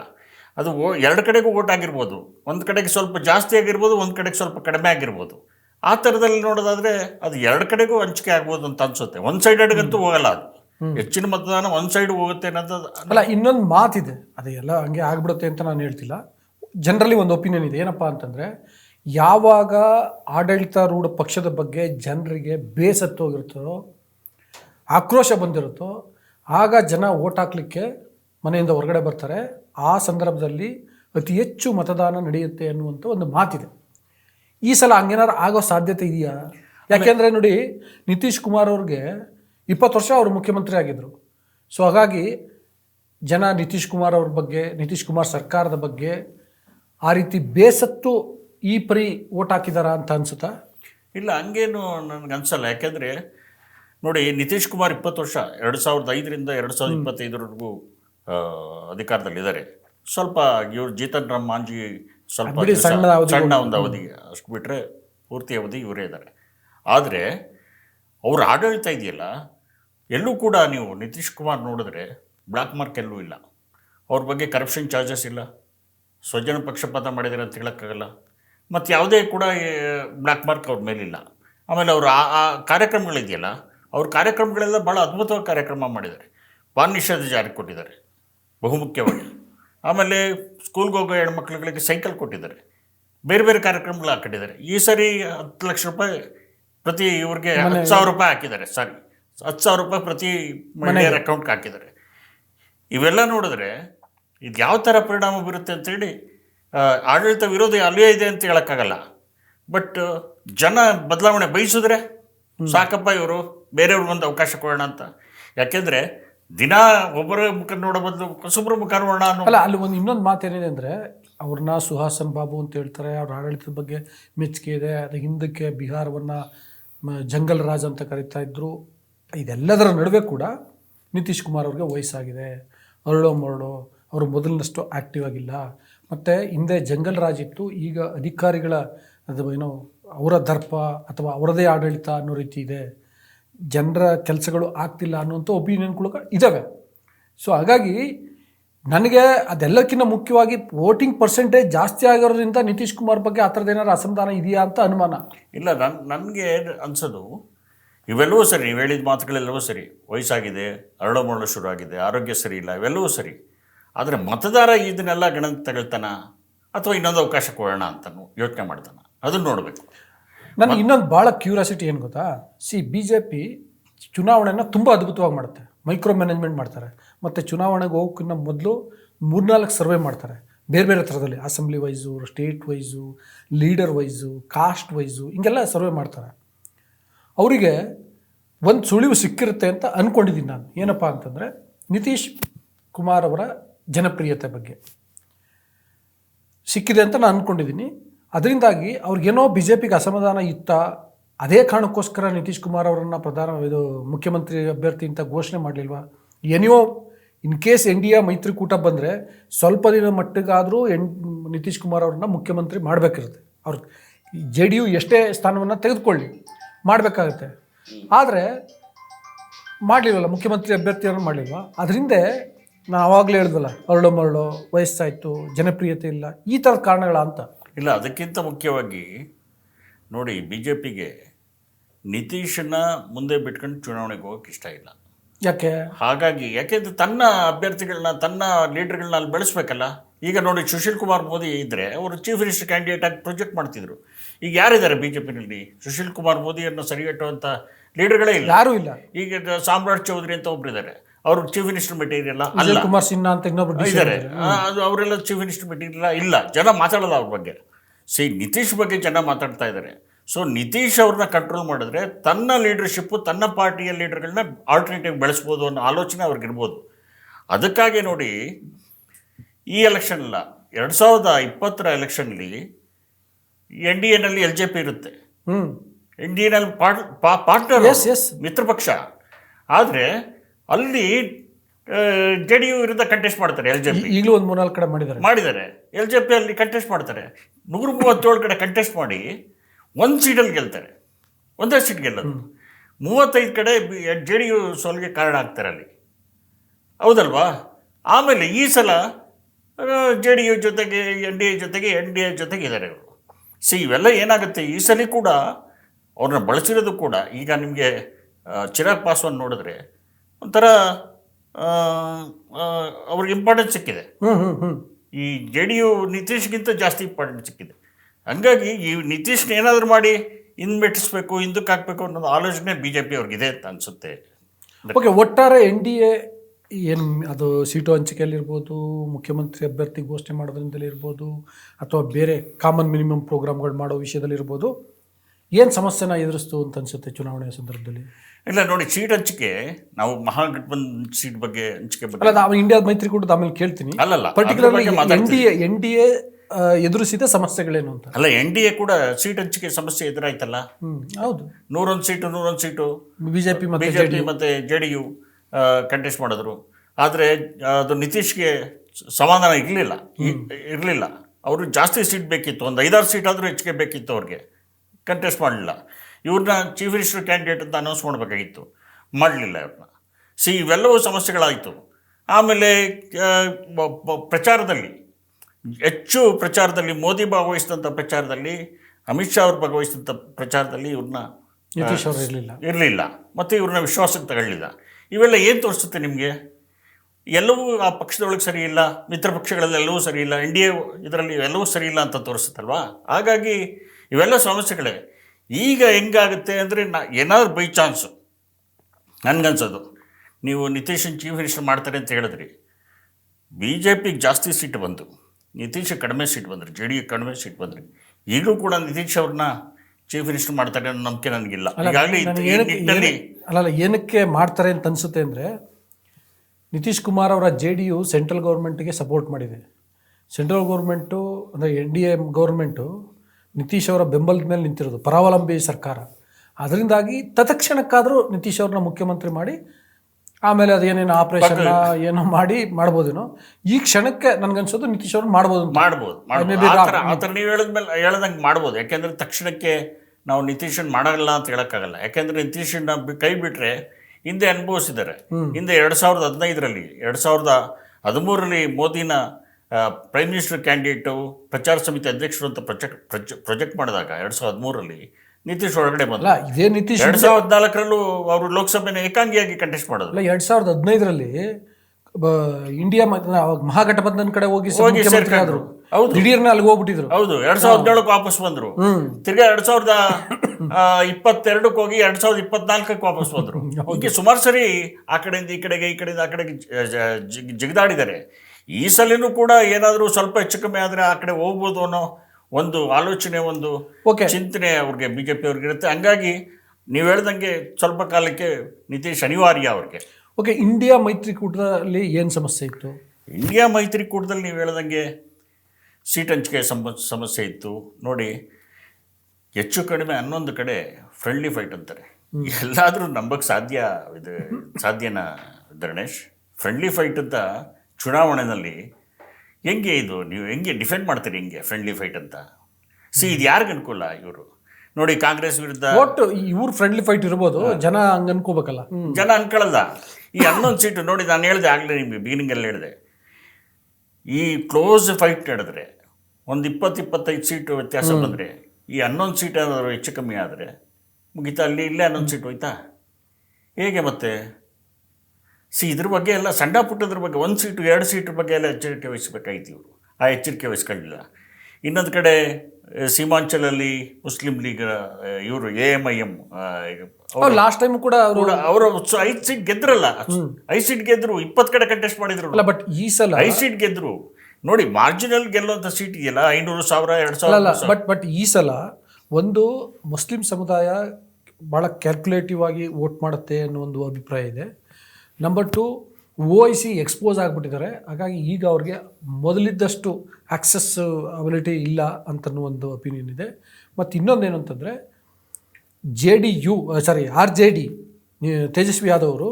ಅದು ಎರಡು ಕಡೆಗೂ ಓಟ್ ಆಗಿರ್ಬೋದು. ಒಂದು ಕಡೆಗೆ ಸ್ವಲ್ಪ ಜಾಸ್ತಿ ಆಗಿರ್ಬೋದು, ಒಂದು ಕಡೆಗೆ ಸ್ವಲ್ಪ ಕಡಿಮೆ ಆಗಿರ್ಬೋದು. ಆ ಥರದಲ್ಲಿ ನೋಡೋದಾದರೆ ಅದು ಎರಡು ಕಡೆಗೂ ಹಂಚಿಕೆ ಆಗ್ಬೋದು ಅಂತ ಅನ್ಸುತ್ತೆ. ಒಂದು ಸೈಡೆಡ್ಗಂತೂ ಹೋಗಲ್ಲ ಅದು. ಹೆಚ್ಚಿನ ಮತದಾನ ಒಂದು ಸೈಡ್ ಹೋಗುತ್ತೆ ಅನ್ನೋದು ಅಲ್ಲ ಇನ್ನೊಂದು ಮಾತಿದೆ. ಅದು ಎಲ್ಲ ಹಂಗೆ ಆಗ್ಬಿಡುತ್ತೆ ಅಂತ ನಾನು ಹೇಳ್ತಿಲ್ಲ. ಜನರಲ್ಲಿ ಒಂದು ಒಪಿನಿಯನ್ ಇದೆ. ಏನಪ್ಪ ಅಂತಂದರೆ ಯಾವಾಗ ಆಡಳಿತಾರೂಢ ಪಕ್ಷದ ಬಗ್ಗೆ ಜನರಿಗೆ ಬೇಸತ್ತೋಗಿರುತ್ತೋ ಆಕ್ರೋಶ ಬಂದಿರುತ್ತೋ ಆಗ ಜನ ಓಟ್ ಹಾಕ್ಲಿಕ್ಕೆ ಮನೆಯಿಂದ ಹೊರಗಡೆ ಬರ್ತಾರೆ. ಆ ಸಂದರ್ಭದಲ್ಲಿ ಅತಿ ಹೆಚ್ಚು ಮತದಾನ ನಡೆಯುತ್ತೆ ಅನ್ನುವಂಥ ಒಂದು ಮಾತಿದೆ. ಈ ಸಲ ಹಂಗೇನಾದ್ರು ಆಗೋ ಸಾಧ್ಯತೆ ಇದೆಯಾ? ಯಾಕೆಂದರೆ ನೋಡಿ ನಿತೀಶ್ ಕುಮಾರ್ ಅವ್ರಿಗೆ ಇಪ್ಪತ್ತು ವರ್ಷ ಅವರು ಮುಖ್ಯಮಂತ್ರಿ ಆಗಿದ್ದರು ಸೊ ಹಾಗಾಗಿ ಜನ ನಿತೀಶ್ ಕುಮಾರ್ ಅವ್ರ ಬಗ್ಗೆ ನಿತೀಶ್ ಕುಮಾರ್ ಸರ್ಕಾರದ ಬಗ್ಗೆ ಆ ರೀತಿ ಬೇಸತ್ತು ಈ ಪರಿ ಓಟ್ ಹಾಕಿದಾರ ಅಂತ ಅನ್ಸುತ್ತಾ? ಇಲ್ಲ ಹಂಗೇನು ನನಗೆ ಅನ್ಸಲ್ಲ. ಯಾಕೆಂದರೆ ನೋಡಿ ನಿತೀಶ್ ಕುಮಾರ್ ಇಪ್ಪತ್ತು ವರ್ಷ ಎರಡು ಸಾವಿರದ ಐದರಿಂದ ಎರಡು ಸಾವಿರದ ಇಪ್ಪತ್ತೈದರವರೆಗೂ ಅಧಿಕಾರದಲ್ಲಿದ್ದಾರೆ. ಸ್ವಲ್ಪ ಇವ್ರು ಜೀತನ್ ರಾಮ್ ಮಾಂಜಿ ಸ್ವಲ್ಪ ಸಣ್ಣ ಸಣ್ಣ ಒಂದು ಅವಧಿ ಅಷ್ಟು ಬಿಟ್ಟರೆ ಪೂರ್ತಿ ಅವಧಿ ಇವರೇ ಇದ್ದಾರೆ. ಆದರೆ ಅವ್ರ ಆಡಳಿತ ಇದೆಯಲ್ಲ ಎಲ್ಲೂ ಕೂಡ ನೀವು ನಿತೀಶ್ ಕುಮಾರ್ ನೋಡಿದ್ರೆ ಬ್ಲ್ಯಾಕ್ ಮಾರ್ಕ್ ಎಲ್ಲೂ ಇಲ್ಲ. ಅವ್ರ ಬಗ್ಗೆ ಕರಪ್ಷನ್ ಚಾರ್ಜಸ್ ಇಲ್ಲ. ಸ್ವಜನ ಪಕ್ಷಪಾತ ಮಾಡಿದ್ದಾರೆ ಅಂತ ಹೇಳೋಕ್ಕಾಗಲ್ಲ. ಮತ್ತು ಯಾವುದೇ ಕೂಡ ಬ್ಲ್ಯಾಕ್ ಮಾರ್ಕ್ ಅವ್ರ ಮೇಲಿಲ್ಲ. ಆಮೇಲೆ ಅವರು ಆ ಆ ಕಾರ್ಯಕ್ರಮಗಳಿದೆಯಲ್ಲ ಅವ್ರ ಕಾರ್ಯಕ್ರಮಗಳೆಲ್ಲ ಭಾಳ ಅದ್ಭುತವಾಗಿ ಕಾರ್ಯಕ್ರಮ ಮಾಡಿದ್ದಾರೆ. ಪಾನ್ ನಿಷೇಧ ಜಾರಿ ಕೊಟ್ಟಿದ್ದಾರೆ ಬಹುಮುಖ್ಯವಾಗಿ. ಆಮೇಲೆ ಸ್ಕೂಲ್ಗೆ ಹೋಗೋ ಹೆಣ್ಮಕ್ಳುಗಳಿಗೆ ಸೈಕಲ್ ಕೊಟ್ಟಿದ್ದಾರೆ. ಬೇರೆ ಬೇರೆ ಕಾರ್ಯಕ್ರಮಗಳು ಹಾಕಿಟ್ಟಿದ್ದಾರೆ. ಈ ಸರಿ ಹತ್ತು ಲಕ್ಷ ರೂಪಾಯಿ ಪ್ರತಿ ಇವ್ರಿಗೆ ಹತ್ತು ಸಾವಿರ ರೂಪಾಯಿ ಹಾಕಿದ್ದಾರೆ. ಸಾರಿ ಹತ್ತು ಸಾವಿರ ರೂಪಾಯಿ ಪ್ರತಿ ಮಹಿಳೆಯರ ಅಕೌಂಟ್ಗೆ ಹಾಕಿದ್ದಾರೆ. ಇವೆಲ್ಲ ನೋಡಿದ್ರೆ ಇದು ಯಾವ ಥರ ಪರಿಣಾಮ ಬೀರುತ್ತೆ ಅಂತೇಳಿ ಆಡಳಿತ ವಿರೋಧ ಅಲ್ಲೇ ಇದೆ ಅಂತ ಹೇಳೋಕ್ಕಾಗಲ್ಲ. ಬಟ್ ಜನ ಬದಲಾವಣೆ ಬಯಸಿದ್ರೆ ಸಾಕಪ್ಪ ಇವರು ಬೇರೆಯವ್ರಿಗೆ ಒಂದು ಅವಕಾಶ ಕೊಡೋಣ ಅಂತ. ಯಾಕೆಂದರೆ ದಿನ ಒಬ್ಬರ ಮುಖ ನೋಡೋ ಬದಲು ಹೊಸಬ್ರ ಮುಖ ನೋಡೋಣ ಅಲ್ಲ, ಅಲ್ಲಿ ಒಂದು ಇನ್ನೊಂದು ಮಾತು ಏನಿದೆ ಅಂದರೆ, ಅವ್ರನ್ನ ಸುಹಾಸನ್ ಬಾಬು ಅಂತ ಹೇಳ್ತಾರೆ, ಅವ್ರ ಆಡಳಿತದ ಬಗ್ಗೆ ಮೆಚ್ಚುಗೆ ಇದೆ, ಅದು ಹಿಂದಕ್ಕೆ ಬಿಹಾರವನ್ನು ಜಂಗಲ್ ರಾಜ್ ಅಂತ ಕರೀತಾ ಇದ್ರು. ಇದೆಲ್ಲದರ ನಡುವೆ ಕೂಡ ನಿತೀಶ್ ಕುಮಾರ್ ಅವ್ರಿಗೆ ವಯಸ್ಸಾಗಿದೆ. ಅರಳೋ ಮರಳೋ, ಅವರು ಮೊದಲಿನಷ್ಟು ಆ್ಯಕ್ಟಿವ್ ಆಗಿಲ್ಲ. ಮತ್ತು ಹಿಂದೆ ಜಂಗಲ್ ರಾಜ್ ಇತ್ತು, ಈಗ ಅಧಿಕಾರಿಗಳ, ಅದು ಏನೋ, ಅವರ ದರ್ಪ ಅಥವಾ ಅವರದೇ ಆಡಳಿತ ಅನ್ನೋ ರೀತಿ ಇದೆ. ಜನರ ಕೆಲಸಗಳು ಆಗ್ತಿಲ್ಲ ಅನ್ನುವಂಥ ಒಪಿನಿಯನ್ಗಳು ಇದ್ದಾವೆ ಸೊ ಹಾಗಾಗಿ ನನಗೆ ಅದೆಲ್ಲಕ್ಕಿಂತ ಮುಖ್ಯವಾಗಿ ವೋಟಿಂಗ್ ಪರ್ಸೆಂಟೇಜ್ ಜಾಸ್ತಿ ಆಗಿರೋದ್ರಿಂದ ನಿತೀಶ್ ಕುಮಾರ್ ಬಗ್ಗೆ ಆ ಥರದ್ದು ಏನಾದ್ರು ಅಸಮಾಧಾನ ಇದೆಯಾ ಅಂತ ಅನುಮಾನ? ಇಲ್ಲ, ನನ್, ನನಗೆ ಅನಿಸೋದು, ಇವೆಲ್ಲವೂ ಸರಿ, ನೀವು ಹೇಳಿದ ಮಾತುಗಳೆಲ್ಲವೂ ಸರಿ. ವಯಸ್ಸಾಗಿದೆ ಅರಳು ಮರಳು ಶುರು ಆಗಿದೆ ಆರೋಗ್ಯ ಸರಿ ಇಲ್ಲ, ಇವೆಲ್ಲವೂ ಸರಿ. ಆದರೆ ಮತದಾರ ಇದನ್ನೆಲ್ಲ ಗಣನೆ ತಗೊಳ್ತಾನ? ಅಥವಾ ಇನ್ನೊಂದು ಅವಕಾಶ ಕೊಡೋಣ ಅಂತ ಯೋಚನೆ ಮಾಡ್ತಾನೆ? ಅದನ್ನು ನೋಡಬೇಕು. ನನಗೆ ಇನ್ನೊಂದು ಭಾಳ ಕ್ಯೂರಿಯಾಸಿಟಿ ಏನು ಗೊತ್ತಾ? ಸಿ ಬಿ ಜೆ ಪಿ ಚುನಾವಣೆನ ತುಂಬ ಅದ್ಭುತವಾಗಿ ಮಾಡುತ್ತೆ ಮೈಕ್ರೋ ಮ್ಯಾನೇಜ್ಮೆಂಟ್ ಮಾಡ್ತಾರೆ. ಮತ್ತು ಚುನಾವಣೆಗೆ ಹೋಗೋಕ್ಕಿಂತ ಮೊದಲು ಮೂರ್ನಾಲ್ಕು ಸರ್ವೆ ಮಾಡ್ತಾರೆ. ಬೇರೆ ಬೇರೆ ಥರದಲ್ಲಿ assembly wise state wise leader wise caste wise ಹಿಂಗೆಲ್ಲ ಸರ್ವೆ ಮಾಡ್ತಾರೆ. ಅವರಿಗೆ ಒಂದು ಸುಳಿವು ಸಿಕ್ಕಿರುತ್ತೆ ಅಂತ ಅಂದ್ಕೊಂಡಿದ್ದೀನಿ ನಾನು. ಏನಪ್ಪ ಅಂತಂದರೆ ನಿತೀಶ್ ಕುಮಾರ್ ಅವರ ಜನಪ್ರಿಯತೆ ಬಗ್ಗೆ. ಸಿಕ್ಕಿದೆ ಅಂತ ನಾನು ಅಂದ್ಕೊಂಡಿದ್ದೀನಿ ಅದರಿಂದಾಗಿ ಅವ್ರಿಗೇನೋ ಬಿ ಜೆ ಪಿಗೆ ಅಸಮಾಧಾನ ಇತ್ತ ಅದೇ ಕಾರಣಕ್ಕೋಸ್ಕರ ನಿತೀಶ್ ಕುಮಾರ್ ಅವರನ್ನು ಪ್ರಧಾನ ಇದು ಮುಖ್ಯಮಂತ್ರಿ ಅಭ್ಯರ್ಥಿ ಅಂತ ಘೋಷಣೆ ಮಾಡಲಿಲ್ವಾ? Anyhow in case N D A ಮೈತ್ರಿಕೂಟ ಬಂದರೆ ಸ್ವಲ್ಪ ದಿನ ಮಟ್ಟಿಗಾದರೂ ಎನ್ ನಿತೀಶ್ ಕುಮಾರ್ ಅವ್ರನ್ನ ಮುಖ್ಯಮಂತ್ರಿ ಮಾಡಬೇಕಿರುತ್ತೆ. ಅವ್ರು ಜೆ ಡಿ ಯು ಎಷ್ಟೇ ಸ್ಥಾನವನ್ನು ತೆಗೆದುಕೊಳ್ಳಿ, ಮಾಡಬೇಕಾಗತ್ತೆ. ಆದರೆ ಮಾಡಲಿಲ್ವಲ್ಲ, ಮುಖ್ಯಮಂತ್ರಿ ಅಭ್ಯರ್ಥಿಯನ್ನು ಮಾಡಲಿಲ್ವ? ಅದರಿಂದ ನಾನು ಆವಾಗಲೇ ಹೇಳಿದ್ವಲ್ಲ ಅರಳು ಮರಳು ವಯಸ್ಸಾಯಿತು, ಜನಪ್ರಿಯತೆ ಇಲ್ಲ, ಈ ಥರದ ಕಾರಣಗಳ ಅಂತ ಇಲ್ಲ ಅದಕ್ಕಿಂತ ಮುಖ್ಯವಾಗಿ ನೋಡಿ ಬಿ ಜೆ ಪಿಗೆ ನಿತೀಶನ್ನ ಮುಂದೆ ಬಿಟ್ಕೊಂಡು ಚುನಾವಣೆಗೆ ಹೋಗೋಕೆ ಇಷ್ಟ ಇಲ್ಲ. ಯಾಕೆ? ಹಾಗಾಗಿ ಯಾಕೆಂದ್ರೆ ತನ್ನ ಅಭ್ಯರ್ಥಿಗಳನ್ನ ತನ್ನ ಲೀಡರ್ಗಳನ್ನ ಅಲ್ಲಿ ಬೆಳೆಸ್ಬೇಕಲ್ಲ? ಈಗ ನೋಡಿ ಸುಶೀಲ್ ಕುಮಾರ್ ಮೋದಿ ಇದ್ದರೆ ಅವರು ಚೀಫ್ ಮಿನಿಸ್ಟರ್ ಕ್ಯಾಂಡಿಡೇಟ್ ಆಗಿ ಪ್ರೊಜೆಕ್ಟ್ ಮಾಡ್ತಿದ್ರು. ಈಗ ಯಾರಿದ್ದಾರೆ ಬಿ ಜೆ ಪಿನಲ್ಲಿ ಸುಶೀಲ್ ಕುಮಾರ್ ಮೋದಿಯನ್ನು ಸರಿಗಟ್ಟುವಂಥ ಲೀಡರ್ಗಳೇ ಇಲ್ಲ. ಯಾರೂ ಇಲ್ಲ. ಈಗ ಸಾಮ್ರಾಟ್ ಚೌಧರಿ ಅಂತ ಒಬ್ಬರಿದ್ದಾರೆ ಅವರು ಚೀಫ್ ಮಿನಿಸ್ಟರ್ ಮೆಟೀರಿಯಲ್ ಅಲ್ಲ ಕುಮಾರ್ ಸಿನ್ಹಾ ಅಂತ ಇನ್ನೊಬ್ರು ಇದ್ದಾರೆ. ಅದು ಅವರೆಲ್ಲ ಚೀಫ್ ಮಿನಿಸ್ಟರ್ ಮೆಟೀರಿಯಲ್ ಇಲ್ಲ. ಜನ ಮಾತಾಡಲ್ಲ ಅವ್ರ ಬಗ್ಗೆ. ಸಿ ನಿತೀಶ್ ಬಗ್ಗೆ ಜನ ಮಾತಾಡ್ತಾ ಇದ್ದಾರೆ ಸೊ ನಿತೀಶ್ ಅವ್ರನ್ನ ಕಂಟ್ರೋಲ್ ಮಾಡಿದ್ರೆ ತನ್ನ ಲೀಡರ್ಶಿಪ್ಪು ತನ್ನ ಪಾರ್ಟಿಯ ಲೀಡರ್ಗಳನ್ನ ಆಲ್ಟರ್ನೇಟಿವ್ ಬೆಳೆಸ್ಬೋದು ಅನ್ನೋ ಆಲೋಚನೆ ಅವ್ರಿಗಿರ್ಬೋದು ಅದಕ್ಕಾಗಿ ನೋಡಿ ಈ ಎಲೆಕ್ಷನ್ ಅಲ್ಲ ಎರಡು ಸಾವಿರದ ಇಪ್ಪತ್ತರ ಎಲೆಕ್ಷನ್ಲಿ ಎನ್ ಡಿ ಎನಲ್ಲಿ ಎಲ್ ಜೆ ಪಿ ಇರುತ್ತೆ. ಹ್ಮ್. ಎನ್ ಡಿ ಎನಲ್ಲಿ ಪಾರ್ಟ್ನರ್ ಎಸ್ yes. ಮಿತ್ರ ಪಕ್ಷ. ಆದರೆ ಅಲ್ಲಿ ಜೆ ಡಿ ಯು ವಿರುದ್ಧ ಕಂಟೆಸ್ಟ್ ಮಾಡ್ತಾರೆ ಎಲ್ ಜೆ ಪಿ ಈಗಲೂ ಒಂದು ಮೂರ್ನಾಲ್ಕು ಕಡೆ ಮಾಡಿದ್ದಾರೆ. ಮಾಡಿದ್ದಾರೆ. ಎಲ್ ಜೆ ಪಿ ಅಲ್ಲಿ ಕಂಟೆಸ್ಟ್ ಮಾಡ್ತಾರೆ. ನೂರ ಮೂವತ್ತೇಳು ಕಡೆ ಕಂಟೆಸ್ಟ್ ಮಾಡಿ ಒಂದು ಸೀಟಲ್ಲಿ ಗೆಲ್ತಾರೆ. ಒಂದೇ ಸೀಟ್ ಗೆಲ್ಲೋದು. ಮೂವತ್ತೈದು ಕಡೆ ಜೆ ಡಿ ಯು ಸೋಲಿಗೆ ಕಾರಣ ಆಗ್ತಾರೆ ಅಲ್ಲಿ. ಹೌದಲ್ವಾ? ಆಮೇಲೆ ಈ ಸಲ ಜೆ ಡಿ ಯು ಜೊತೆಗೆ ಎನ್ ಡಿ ಎ ಜೊತೆಗೆ ಎನ್ ಡಿ ಎ ಜೊತೆಗೆ ಇದ್ದಾರೆ ಇವರು. ಸಿ ಇವೆಲ್ಲ ಏನಾಗುತ್ತೆ? ಈ ಸಲ ಕೂಡ ಅವ್ರನ್ನ ಬಳಸಿರೋದು ಕೂಡ ಈಗ ನಿಮಗೆ ಚಿರಾಗ್ ಪಾಸ್ವಾನ್ ನೋಡಿದ್ರೆ ಒಂಥರ ಅವ್ರಿಗೆ ಇಂಪಾರ್ಟೆನ್ಸ್ ಸಿಕ್ಕಿದೆ. ಈ ಜೆ ಡಿ ಯು ನಿತೀಶ್ಗಿಂತ ಜಾಸ್ತಿ ಇಂಪಾರ್ಟೆನ್ಸ್ ಸಿಕ್ಕಿದೆ. ಹಂಗಾಗಿ ಈ ನಿತೀಶ್ನ ಏನಾದರೂ ಮಾಡಿ ಹಿಂದ್ಮೆಟ್ಟಿಸ್ಬೇಕು ಹಿಂದಕ್ಕೆ ಹಾಕಬೇಕು ಅನ್ನೋದು ಆಲೋಚನೆ ಬಿ ಜೆ ಪಿ ಅವ್ರಿಗಿದೆ ಅಂತ ಅನಿಸುತ್ತೆ. ಓಕೆ ಒಟ್ಟಾರೆ ಎನ್ ಡಿ ಎ ಏನು ಅದು ಸೀಟು ಹಂಚಿಕೆಯಲ್ಲಿರ್ಬೋದು ಮುಖ್ಯಮಂತ್ರಿ ಅಭ್ಯರ್ಥಿ ಘೋಷಣೆ ಮಾಡೋದ್ರಿಂದಲೇ ಇರ್ಬೋದು ಅಥವಾ ಬೇರೆ ಕಾಮನ್ ಮಿನಿಮಮ್ ಪ್ರೋಗ್ರಾಮ್ಗಳು ಮಾಡೋ ವಿಷಯದಲ್ಲಿರ್ಬೋದು ಏನು ಸಮಸ್ಯೆನ ಎದುರಿಸ್ತು ಅಂತ ಅನಿಸುತ್ತೆ ಚುನಾವಣೆಯ ಸಂದರ್ಭದಲ್ಲಿ? ಇಲ್ಲ ನೋಡಿ ಸೀಟ್ ಹಂಚಿಕೆ ನಾವು ಮಹಾಗಠಬಂಧನ್ ಸೀಟ್ ಬಗ್ಗೆ ಹಂಚಿಕೆ ಬಗ್ಗೆ ಅಲ್ಲ ಅದು ಇಂಡಿಯಾ ಮೈತ್ರಿಕೂಟದ ಆಮೇಲೆ ಕೇಳ್ತೀನಿ. ಅಲ್ಲಲ್ಲ ಬಗ್ಗೆ N. D A N D A ಎದುರಿಸಿದ ಸಮಸ್ಯೆಗಳೇನು ಅಂತ. ಅಲ್ಲ ಎನ್ ಡಿ ಎ ಕೂಡ ಸೀಟ್ ಹಂಚಿಕೆ ಸಮಸ್ಯೆ ಎದುರಾಯ್ತಲ್ಲ? ಹೌದು. ನೂರೊಂದು ಸೀಟು ನೂರೊಂದು ಸೀಟು. ಬಿಜೆಪಿ ಬಿಜೆಪಿ ಮತ್ತು ಜೆ ಡಿ ಯು ಕಂಟೆಸ್ಟ್ ಮಾಡಿದ್ರು. ಆದರೆ ಅದು ನಿತೀಶ್ಗೆ ಸಮಾಧಾನ ಇರಲಿಲ್ಲ. ಇರಲಿಲ್ಲ. ಅವರು ಜಾಸ್ತಿ ಸೀಟ್ ಬೇಕಿತ್ತು. ಒಂದು ಐದಾರು ಸೀಟ್ ಆದರೂ ಹೆಚ್ಚಿಗೆ ಬೇಕಿತ್ತು ಅವ್ರಿಗೆ. ಕಂಟೆಸ್ಟ್ ಮಾಡಲಿಲ್ಲ. ಇವ್ರನ್ನ ಚೀಫ್ ಮಿನಿಸ್ಟರ್ ಕ್ಯಾಂಡಿಡೇಟ್ ಅಂತ ಅನೌನ್ಸ್ ಮಾಡಬೇಕಾಗಿತ್ತು. ಮಾಡಲಿಲ್ಲ ಇವ್ರನ್ನ. ಸಿ ಇವೆಲ್ಲವೂ ಸಮಸ್ಯೆಗಳಾಯಿತು. ಆಮೇಲೆ ಪ್ರಚಾರದಲ್ಲಿ ಹೆಚ್ಚು ಪ್ರಚಾರದಲ್ಲಿ ಮೋದಿ ಭಾಗವಹಿಸಿದಂಥ ಪ್ರಚಾರದಲ್ಲಿ ಅಮಿತ್ ಶಾ ಅವರು ಭಾಗವಹಿಸಿದಂಥ ಪ್ರಚಾರದಲ್ಲಿ ಇವ್ರನ್ನ ಇರಲಿಲ್ಲ. ಇರಲಿಲ್ಲ. ಮತ್ತು ಇವ್ರನ್ನ ವಿಶ್ವಾಸಕ್ಕೆ ತಗೊಳ್ಳಿಲ್ಲ. ಇವೆಲ್ಲ ಏನು ತೋರಿಸುತ್ತೆ ನಿಮಗೆ? ಎಲ್ಲವೂ ಆ ಪಕ್ಷದೊಳಗೆ ಸರಿ ಇಲ್ಲ ಮಿತ್ರ ಪಕ್ಷಗಳಲ್ಲಿ ಎಲ್ಲವೂ ಸರಿ ಇಲ್ಲ ಎನ್ ಡಿ ಎ ಇದರಲ್ಲಿ ಎಲ್ಲವೂ ಸರಿ ಇಲ್ಲ ಅಂತ ತೋರಿಸುತ್ತಲ್ವಾ? ಹಾಗಾಗಿ ಇವೆಲ್ಲ ಸಮಸ್ಯೆಗಳೇ. ಈಗ ಹೆಂಗಾಗುತ್ತೆ ಅಂದರೆ ನಾ ಏನಾದ್ರು ಬೈ ಚಾನ್ಸು. ನನಗನ್ಸೋದು. ನೀವು ನಿತೀಶನ್ ಚೀಫ್ ಮಿನಿಸ್ಟರ್ ಮಾಡ್ತಾರೆ ಅಂತ ಹೇಳಿದ್ರಿ. ಬಿ ಜೆ ಪಿಗೆ ಜಾಸ್ತಿ ಸೀಟ್ ಬಂತು ನಿತೀಶ್ ಕಡಿಮೆ ಸೀಟ್ ಬಂದರು ಜೆ ಡಿ ಕಡಿಮೆ ಸೀಟ್ ಬಂದ್ರಿ. ಈಗಲೂ ಕೂಡ ನಿತೀಶ್ ಅವ್ರನ್ನ ಚೀಫ್ ಮಿನಿಸ್ಟರ್ ಮಾಡ್ತಾರೆ ಅನ್ನೋ ನಂಬಿಕೆ ನನಗಿಲ್ಲ. ಈಗಾಗಲೇ ಅಲ್ಲಲ್ಲ ಏನಕ್ಕೆ ಮಾಡ್ತಾರೆ ಅಂತ ಅನ್ಸುತ್ತೆ ಅಂದರೆ ನಿತೀಶ್ ಕುಮಾರ್ ಅವರ ಜೆ ಡಿ ಯು ಸೆಂಟ್ರಲ್ ಗೌರ್ಮೆಂಟ್ಗೆ ಸಪೋರ್ಟ್ ಮಾಡಿದೆ. ಸೆಂಟ್ರಲ್ ಗೌರ್ಮೆಂಟು ಅಂದರೆ N D A government Nitish ಅವರ ಬೆಂಬಲದ ಮೇಲೆ ನಿಂತಿರೋದು ಪರಾವಲಂಬಿ ಸರ್ಕಾರ. ಅದರಿಂದಾಗಿ ತತ್ಕ್ಷಣಕ್ಕಾದರೂ ನಿತೀಶ್ ಅವ್ರನ್ನ ಮುಖ್ಯಮಂತ್ರಿ ಮಾಡಿ ಆಮೇಲೆ ಅದೇನೇನು ಆಪರೇಷನ್ ಏನೋ ಮಾಡಿ ಮಾಡ್ಬೋದೇನೋ ಈ ಕ್ಷಣಕ್ಕೆ ನನಗನ್ಸೋದು ನಿತೀಶ್ ಅವ್ರನ್ನ ಮಾಡ್ಬೋದು ಮಾಡ್ಬೋದು ಆ ಥರ ನೀವು ಹೇಳಿದ್ಮೇಲೆ ಹೇಳ್ದಂಗೆ ಮಾಡ್ಬೋದು. ಯಾಕೆಂದರೆ ತಕ್ಷಣಕ್ಕೆ ನಾವು ನಿತೀಶನ್ ಮಾಡಲ್ಲ ಅಂತ ಹೇಳೋಕ್ಕಾಗಲ್ಲ. ಯಾಕೆಂದರೆ ನಿತೀಶನ್ನ ಬಿ- ಕೈ ಬಿಟ್ಟರೆ ಹಿಂದೆ ಅನುಭವಿಸಿದ್ದಾರೆ. ಹಿಂದೆ ಎರಡು ಸಾವಿರದ ಹದಿನೈದರಲ್ಲಿ ಎರಡು ಸಾವಿರದ ಹದಿಮೂರರಲ್ಲಿ ಮೋದಿನ ಪ್ರೈಮ್ ಮಿನಿಸ್ಟರ್ ಕ್ಯಾಂಡಿಡೇಟು ಪ್ರಚಾರ ಸಮಿತಿ ಅಧ್ಯಕ್ಷರು ಅಂತ ಪ್ರೊಜೆಕ್ಟ್ ಪ್ರೊಜೆಕ್ಟ್ ಮಾಡಿದಾಗ ಎರಡು ಸಾವಿರದ ಹದಿಮೂರರಲ್ಲಿ ನಿತೀಶ್ ಒಳಗಡೆ ಬಂದ ಅಲ್ಲ ಇದೇ ನಿತೀಶ್ ಎರಡು ಸಾವಿರದ ನಾಲ್ಕರಲ್ಲೂ ಅವರು ಲೋಕಸಭೆನ ಏಕಾಂಗಿಯಾಗಿ ಕಂಟೆಸ್ಟ್ ಮಾಡೋದು ಅಲ್ಲ ಎರಡ್ ಸಾವಿರದ ಹದಿನೈದರಲ್ಲಿ ಇಂಡಿಯಾ ಮಹಾಘಟಬಂಧನ್ ಅವಾಗ ಮಹಾಗಠಬಂಧನ್ ಕಡೆ ಹೋಗಿ ಸೇರ್ಕೊಂಡ್ರು. ಆದ್ರು ಹೌದು. ದಿಢೀರ್ನ ಅಲ್ಲಿಗೆ ಹೋಗ್ಬಿಟ್ಟಿದ್ರು. ಹೌದು ಎರಡ್ ಸಾವಿರದ ಹದಿನೇಳಕ್ಕೆ ವಾಪಸ್ ಬಂದ್ರು. ತಿರ್ಗಾ ಎರಡ್ ಸಾವಿರದ ಇಪ್ಪತ್ತೆರಡಕ್ಕೆ ಹೋಗಿ ಎರಡ್ ಸಾವಿರದ ಇಪ್ಪತ್ನಾಲ್ಕಕ್ಕೆ ವಾಪಸ್ ಬಂದ್ರು. ಹೀಗೆ ಸುಮಾರು ಸರಿ ಆ ಕಡೆಯಿಂದ ಈ ಕಡೆಗೆ ಈ ಕಡೆಯಿಂದ ಆ ಕಡೆಗೆ ಜಿಗಿದಾಡಿದ್ದಾರೆ. ಈ ಸಲಿನೂ ಕೂಡ ಏನಾದರೂ ಸ್ವಲ್ಪ ಹೆಚ್ಚು ಕಮ್ಮಿ ಆದರೆ ಆ ಕಡೆ ಹೋಗ್ಬೋದು ಅನ್ನೋ ಒಂದು ಆಲೋಚನೆ ಒಂದು ಓಕೆ ಚಿಂತನೆ ಅವ್ರಿಗೆ ಬಿ ಜೆ ಪಿ ಅವ್ರಿಗೆ ಇರುತ್ತೆ. ಹಂಗಾಗಿ ನೀವು ಹೇಳ್ದಂಗೆ ಸ್ವಲ್ಪ ಕಾಲಕ್ಕೆ ನಿತೀಶ್ ಅನಿವಾರ್ಯ ಅವ್ರಿಗೆ. ಓಕೆ ಇಂಡಿಯಾ ಮೈತ್ರಿಕೂಟದಲ್ಲಿ ಏನು ಸಮಸ್ಯೆ ಇತ್ತು? ಇಂಡಿಯಾ ಮೈತ್ರಿಕೂಟದಲ್ಲಿ ನೀವು ಹೇಳ್ದಂಗೆ ಸೀಟ್ ಹಂಚಿಕೆ ಸಮ ಸಮಸ್ಯೆ ಇತ್ತು. ನೋಡಿ ಹೆಚ್ಚು ಕಡಿಮೆ ಹನ್ನೊಂದು ಕಡೆ ಫ್ರೆಂಡ್ಲಿ ಫೈಟ್ ಅಂತಾರೆ. ಎಲ್ಲಾದರೂ ನಂಬಕ್ಕೆ ಸಾಧ್ಯ ಇದು ಸಾಧ್ಯನಾ ಧರಣೇಶ್ ಫ್ರೆಂಡ್ಲಿ ಫೈಟ್ ಅಂತ ಚುನಾವಣೆಯಲ್ಲಿ ಹೆಂಗೆ ಇದು ನೀವು ಹೆಂಗೆ ಡಿಫೆಂಡ್ ಮಾಡ್ತೀರಿ ಹೆಂಗೆ ಫ್ರೆಂಡ್ಲಿ ಫೈಟ್ ಅಂತ? ಸಿ ಇದು ಯಾರಿಗೆ ಅನುಕೂಲ ಇವರು? ನೋಡಿ ಕಾಂಗ್ರೆಸ್ ವಿರುದ್ಧ ಒಟ್ಟು ಇವ್ರು ಫ್ರೆಂಡ್ಲಿ ಫೈಟ್ ಇರ್ಬೋದು ಜನ ಹಂಗೆ ಅನ್ಕೋಬೇಕಲ್ಲ. ಜನ ಅನ್ಕೊಳ್ಳಲ್ಲ ಈ ಹನ್ನೊಂದು ಸೀಟು ನೋಡಿ ನಾನು ಹೇಳಿದೆ ಆಗಲೇ ನಿಮಗೆ ಬಿಗಿನಿಂಗಲ್ಲಿ ಹೇಳಿದೆ. ಈ ಕ್ಲೋಸ್ ಫೈಟ್ ನಡೆದ್ರೆ ಒಂದು ಇಪ್ಪತ್ತು ಇಪ್ಪತ್ತೈದು ಸೀಟು ವ್ಯತ್ಯಾಸ ಬಂದರೆ ಈ ಹನ್ನೊಂದು ಸೀಟ್ ಏನಾದರೂ ಹೆಚ್ಚು ಕಮ್ಮಿ ಆದರೆ ಮುಗಿತಾ? ಅಲ್ಲಿ ಇಲ್ಲೇ ಹನ್ನೊಂದು ಸೀಟ್ ಹೋಯ್ತಾ? ಹೇಗೆ ಮತ್ತೆ? ಸಿ ಇದ್ರ ಬಗ್ಗೆ ಎಲ್ಲ ಸಣ್ಣ ಪುಟ್ಟದ್ರ ಬಗ್ಗೆ ಒಂದು ಸೀಟು ಎರಡು ಸೀಟ್ರ ಬಗ್ಗೆ ಎಲ್ಲ ಎಚ್ಚರಿಕೆ ವಹಿಸಬೇಕಾಯ್ತು ಇವರು. ಆ ಎಚ್ಚರಿಕೆ ವಹಿಸ್ಕೊಳ್ಳಿಲ್ಲ ಇನ್ನೊಂದು ಕಡೆ ಸೀಮಾಂಚಲಲ್ಲಿ ಮುಸ್ಲಿಂ ಲೀಗ್ ಇವರು A M I M last time ಕೂಡ ಅವರು ಅವರು ಐದು ಸೀಟ್ ಗೆದ್ರಲ್ಲ. ಐದು ಸೀಟ್ ಗೆದ್ರು ಇಪ್ಪತ್ತು ಕಡೆ ಕಂಟೆಸ್ಟ್ ಮಾಡಿದ್ರು. ಅಲ್ಲ ಬಟ್ ಈ ಸಲ ಐದು ಸೀಟ್ ಗೆದ್ರು. ನೋಡಿ ಮಾರ್ಜಿನಲ್ ಗೆಲ್ಲುವಂಥ ಸೀಟ್ ಇದೆಯಲ್ಲ ಐನೂರು ಸಾವಿರ ಎರಡು ಅಲ್ಲ ಸಾವಿರ. ಬಟ್ ಬಟ್ ಈ ಸಲ ಒಂದು ಮುಸ್ಲಿಂ ಸಮುದಾಯ ಭಾಳ ಕ್ಯಾಲ್ಕುಲೇಟಿವ್ ಆಗಿ ವೋಟ್ ಮಾಡುತ್ತೆ ಅನ್ನೋ ಒಂದು ಅಭಿಪ್ರಾಯ ಇದೆ. Number two O I C expose ಆಗಿಬಿಟ್ಟಿದ್ದಾರೆ. ಹಾಗಾಗಿ ಈಗ ಅವ್ರಿಗೆ ಮೊದಲಿದ್ದಷ್ಟು ಆಕ್ಸೆಸ್ ಅಬಿಲಿಟಿ ಇಲ್ಲ ಅಂತ ಒಂದು ಒಪಿನಿಯನ್ ಇದೆ. ಮತ್ತು ಇನ್ನೊಂದೇನು ಅಂತಂದರೆ J D U sorry R J D Tejashwi Yadav ಅವರು